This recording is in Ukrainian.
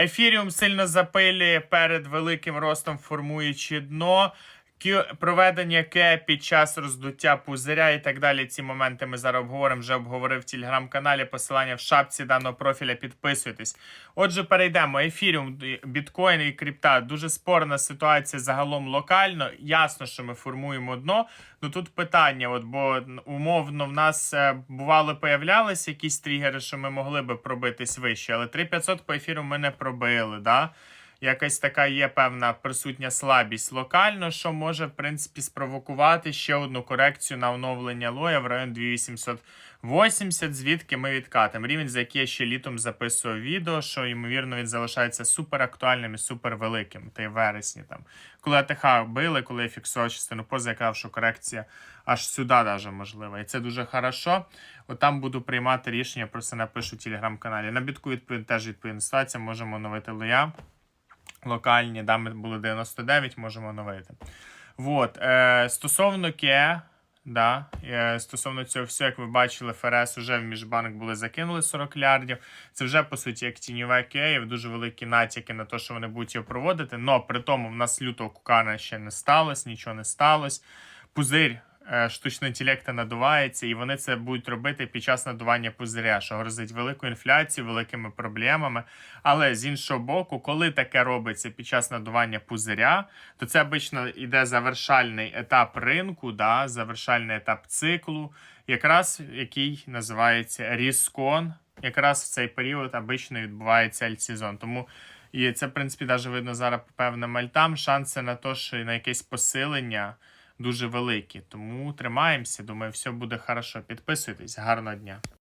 Ефіріум сильно запилює перед великим ростом, формуючи дно. Проведення ке під час роздуття пузиря і так далі. Ці моменти ми зараз обговоримо. Вже обговорив в телеграм-каналі. Посилання в шапці даного профіля. Підписуйтесь. Отже, перейдемо. Ефіріум, біткоін і крипта. Дуже спорна ситуація загалом локально. Ясно, що ми формуємо дно. Ну тут питання, от бо умовно в нас е, бувало появлялися якісь тригери, що ми могли би пробитись вище, але 3500 по ефіру ми не пробили. Да? Якась така є певна присутня слабість локально, що може, в принципі, спровокувати ще одну корекцію на оновлення лоя в район 2880, звідки ми відкатимо. Рівень, за який я ще літом записував відео, що, ймовірно, він залишається супер актуальним і супер великим. Та й вересні там. Коли АТХ били, коли я фіксував частину поза, я казав, що корекція аж сюди даже можлива. І це дуже хорошо. От там буду приймати рішення, про це напишу в телеграм-каналі. На бітку відповідь теж відповідна ситуація, можемо оновити лоя локальні, да, ми були 99, можемо оновити. Вот. Е, стосовно КЕ, да, е, стосовно цього всього, як ви бачили, ФРС вже в міжбанк були закинули 40 мільярдів. Це вже, по суті, як тіньове Київ, дуже великі натяки на те, що вони будуть його проводити. Но при тому в нас лютого кукана ще не сталося, нічого не сталося. Пузир е, штучного інтелекту надувається, і вони це будуть робити під час надування пузиря, що грозить великою інфляцією, великими проблемами. Але з іншого боку, коли таке робиться під час надування пузиря, то це обично йде завершальний етап ринку, да, завершальний етап циклу, якраз який називається ріскон. Якраз в цей період обично відбувається альтсезон. Тому і це, в принципі, навіть видно зараз по певним альтам. Шанси на те, що на якесь посилення дуже великі. Тому тримаємося. Думаю, все буде хорошо. Підписуйтесь. Гарного дня.